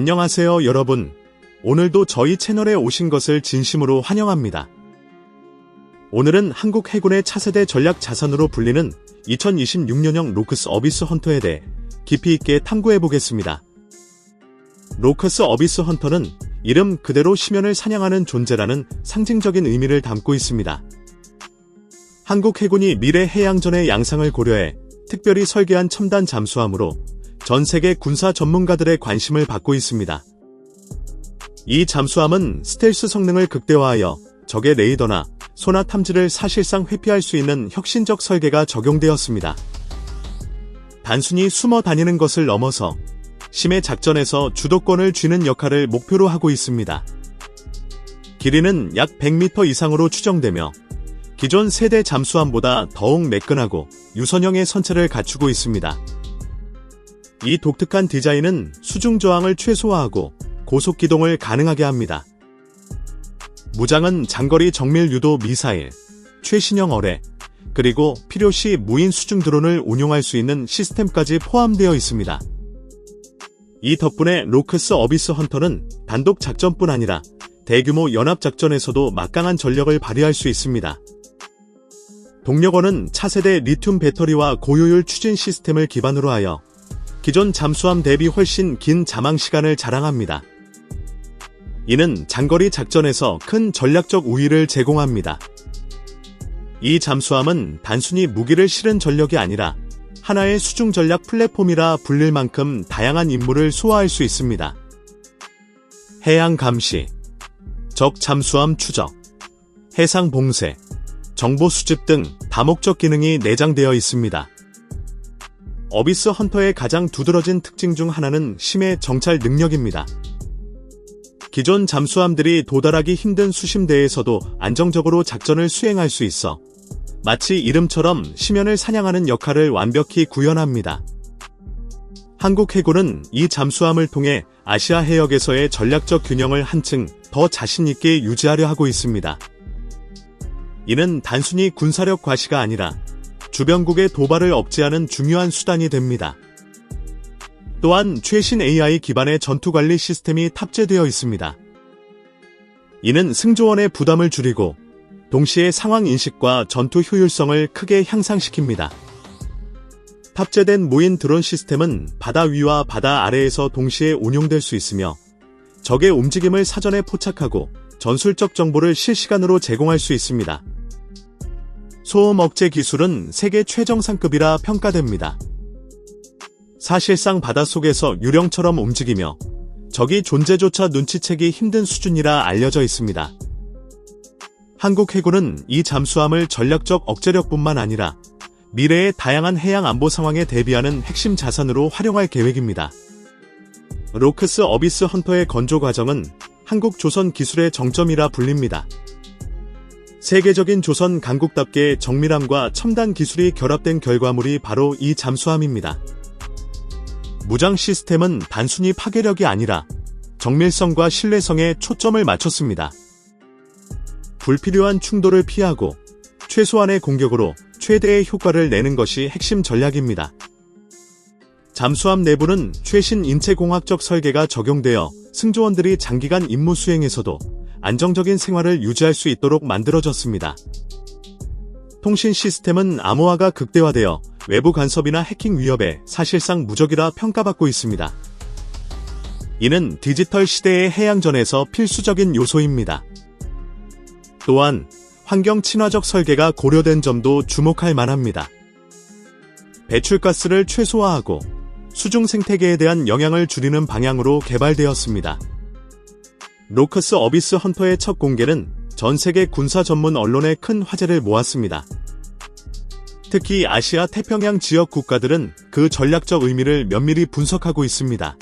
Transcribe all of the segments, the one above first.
안녕하세요 여러분. 오늘도 저희 채널에 오신 것을 진심으로 환영합니다. 오늘은 한국 해군의 차세대 전략 자산으로 불리는 2026년형 로크스 어비스 헌터에 대해 깊이 있게 탐구해 보겠습니다. 로크스 어비스 헌터는 이름 그대로 심연을 사냥하는 존재라는 상징적인 의미를 담고 있습니다. 한국 해군이 미래 해양전의 양상을 고려해 특별히 설계한 첨단 잠수함으로 전 세계 군사 전문가들의 관심을 받고 있습니다. 이 잠수함은 스텔스 성능을 극대화하여 적의 레이더나 소나 탐지를 사실상 회피할 수 있는 혁신적 설계가 적용되었습니다. 단순히 숨어 다니는 것을 넘어서 심해 작전에서 주도권을 쥐는 역할을 목표로 하고 있습니다. 길이는 약 100m 이상으로 추정되며 기존 세대 잠수함보다 더욱 매끈하고 유선형의 선체를 갖추고 있습니다. 이 독특한 디자인은 수중 저항을 최소화하고 고속 기동을 가능하게 합니다. 무장은 장거리 정밀 유도 미사일, 최신형 어뢰, 그리고 필요시 무인 수중 드론을 운용할 수 있는 시스템까지 포함되어 있습니다. 이 덕분에 로크스 어비스 헌터는 단독 작전뿐 아니라 대규모 연합 작전에서도 막강한 전력을 발휘할 수 있습니다. 동력원은 차세대 리튬 배터리와 고효율 추진 시스템을 기반으로 하여 기존 잠수함 대비 훨씬 긴 잠항 시간을 자랑합니다. 이는 장거리 작전에서 큰 전략적 우위를 제공합니다. 이 잠수함은 단순히 무기를 실은 전력이 아니라 하나의 수중 전략 플랫폼이라 불릴 만큼 다양한 임무를 소화할 수 있습니다. 해양 감시, 적 잠수함 추적, 해상 봉쇄, 정보 수집 등 다목적 기능이 내장되어 있습니다. 어비스 헌터의 가장 두드러진 특징 중 하나는 심해 정찰 능력입니다. 기존 잠수함들이 도달하기 힘든 수심대에서도 안정적으로 작전을 수행할 수 있어 마치 이름처럼 심연을 사냥하는 역할을 완벽히 구현합니다. 한국 해군은 이 잠수함을 통해 아시아 해역에서의 전략적 균형을 한층 더 자신있게 유지하려 하고 있습니다. 이는 단순히 군사력 과시가 아니라 주변국의 도발을 억제하는 중요한 수단이 됩니다. 또한 최신 AI 기반의 전투 관리 시스템이 탑재되어 있습니다. 이는 승조원의 부담을 줄이고 동시에 상황 인식과 전투 효율성을 크게 향상시킵니다. 탑재된 무인 드론 시스템은 바다 위와 바다 아래에서 동시에 운용될 수 있으며 적의 움직임을 사전에 포착하고 전술적 정보를 실시간으로 제공할 수 있습니다. 소음 억제 기술은 세계 최정상급이라 평가됩니다. 사실상 바닷속에서 유령처럼 움직이며 적이 존재조차 눈치채기 힘든 수준이라 알려져 있습니다. 한국 해군은 이 잠수함을 전략적 억제력뿐만 아니라 미래의 다양한 해양 안보 상황에 대비하는 핵심 자산으로 활용할 계획입니다. 로크스 어비스 헌터의 건조 과정은 한국 조선 기술의 정점이라 불립니다. 세계적인 조선 강국답게 정밀함과 첨단 기술이 결합된 결과물이 바로 이 잠수함입니다. 무장 시스템은 단순히 파괴력이 아니라 정밀성과 신뢰성에 초점을 맞췄습니다. 불필요한 충돌을 피하고 최소한의 공격으로 최대의 효과를 내는 것이 핵심 전략입니다. 잠수함 내부는 최신 인체공학적 설계가 적용되어 승조원들이 장기간 임무 수행에서도 안정적인 생활을 유지할 수 있도록 만들어졌습니다. 통신 시스템은 암호화가 극대화되어 외부 간섭이나 해킹 위협에 사실상 무적이라 평가받고 있습니다. 이는 디지털 시대의 해양전에서 필수적인 요소입니다. 또한 환경 친화적 설계가 고려된 점도 주목할 만합니다. 배출가스를 최소화하고 수중 생태계에 대한 영향을 줄이는 방향으로 개발되었습니다. 로커스 어비스 헌터의 첫 공개는 전 세계 군사 전문 언론에 큰 화제를 모았습니다. 특히 아시아 태평양 지역 국가들은 그 전략적 의미를 면밀히 분석하고 있습니다.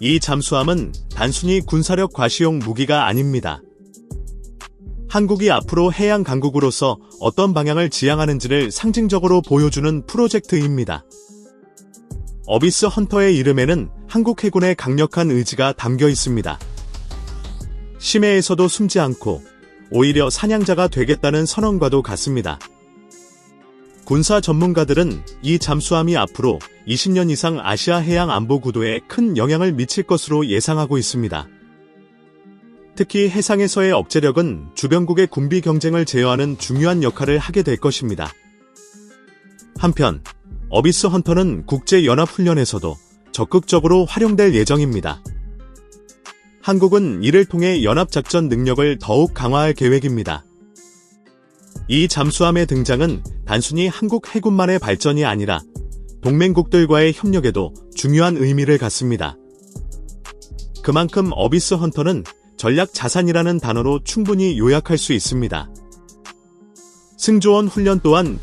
이 잠수함은 단순히 군사력 과시용 무기가 아닙니다. 한국이 앞으로 해양 강국으로서 어떤 방향을 지향하는지를 상징적으로 보여주는 프로젝트입니다. 어비스 헌터의 이름에는 한국 해군의 강력한 의지가 담겨 있습니다. 심해에서도 숨지 않고 오히려 사냥자가 되겠다는 선언과도 같습니다. 군사 전문가들은 이 잠수함이 앞으로 20년 이상 아시아 해양 안보 구도에 큰 영향을 미칠 것으로 예상하고 있습니다. 특히 해상에서의 억제력은 주변국의 군비 경쟁을 제어하는 중요한 역할을 하게 될 것입니다. 한편, 어비스 헌터는 국제연합훈련에서도 적극적으로 활용될 예정입니다. 한국은 이를 통해 연합작전 능력을 더욱 강화할 계획입니다. 이 잠수함의 등장은 단순히 한국 해군만의 발전이 아니라 동맹국들과의 협력에도 중요한 의미를 갖습니다. 그만큼 어비스 헌터는 전략 자산이라는 단어로 충분히 요약할 수 있습니다. 승조원 훈련 또한